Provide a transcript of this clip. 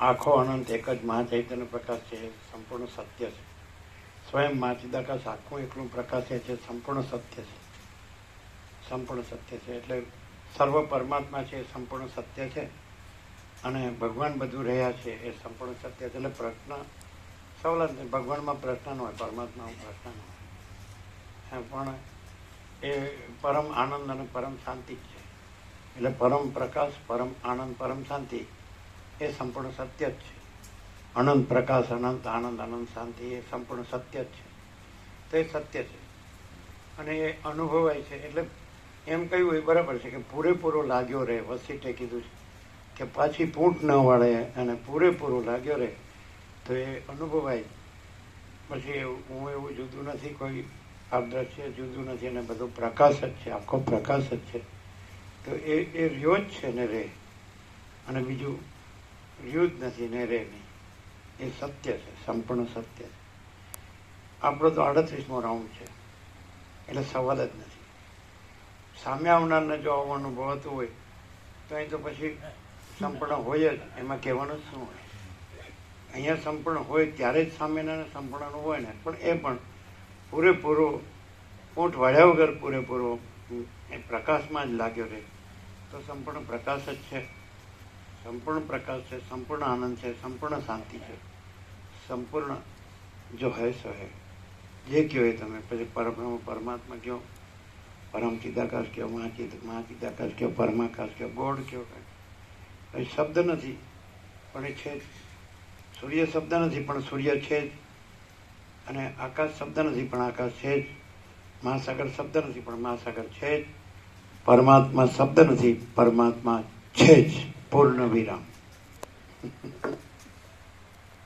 આખો અનંત એક જ મહાચૈતન્ય પ્રકાશ છે સંપૂર્ણ સત્ય છે. સ્વયં માચિદાકાશ આખું એકલું પ્રકાશ છે, સંપૂર્ણ સત્ય છે. સંપૂર્ણ સત્ય છે, એટલે સર્વ પરમાત્મા છે, એ સંપૂર્ણ સત્ય છે. અને ભગવાન બધું રહ્યા છે, એ સંપૂર્ણ સત્ય છે. એટલે પ્રશ્ન સવલત ભગવાનમાં પ્રશ્ન ન હોય, પરમાત્મામાં પ્રશ્ન ન હોય. પણ એ પરમ આનંદ અને પરમ શાંતિ જ છે. એટલે પરમ પ્રકાશ, પરમ આનંદ, પરમ શાંતિ એ સંપૂર્ણ સત્ય જ છે. અનંત પ્રકાશ, અનંત આનંદ, અનંત શાંતિ એ સંપૂર્ણ સત્ય જ છે. તો એ સત્ય છે. અને એ અનુભવાય છે. એટલે એમ કહ્યું એ બરાબર છે કે પૂરેપૂરો લાગ્યો રહે. વસીટે કીધું છે કે પાછી પૂંટ ન વળે અને પૂરેપૂરો લાગ્યો રહે તો એ અનુભવાય. પછી હું એવું જુદું નથી, કોઈ આ દ્રશ્ય જુદું નથી અને બધું પ્રકાશ જ છે, આખો પ્રકાશ જ છે. તો એ એ રહ્યો જ છે ને રે. અને બીજું જ નથી, ને રે નહીં. એ સત્ય છે, સંપૂર્ણ સત્ય છે. આપણો તો અડત્રીસમો રાઉન્ડ છે. એટલે સવાલ જ નથી. સામે આવનારને જો આવો અનુભવ હોય તો અહીં તો પછી સંપૂર્ણ હોય જ. એમાં કહેવાનું શું હોય? અહીંયા સંપૂર્ણ હોય ત્યારે જ સામેના સંપૂર્ણનું હોય ને. પણ એ પણ પૂરેપૂરો ઊંટ વાળ્યા વગર પૂરેપૂરો એ પ્રકાશમાં જ લાગ્યો રહે. તો સંપૂર્ણ પ્રકાશ જ છે. સંપૂર્ણ પ્રકાશ છે, સંપૂર્ણ આનંદ છે, સંપૂર્ણ શાંતિ છે. સંપૂર્ણ જો હૈ સો હૈ. જે કહો એ તમે, પછી પરબ્રહ્મ, પરમાત્મા કહો પરમ ચિદાકાશ કહો મહાચિદ મહાચિદાકાશ કહો પરમાકાશ કહો ગોડ કહો કંઈ. શબ્દ નથી, પણ એ છે સૂર્ય શબ્દ નથી, પણ સૂર્ય છે જ. અને આકાશ શબ્દ નથી, પણ આકાશ છે જ. મહાસાગર શબ્દ નથી, પણ મહાસાગર છે જ. પરમાત્મા શબ્દ નથી, પરમાત્મા છે જ. পূর্ণবিরাম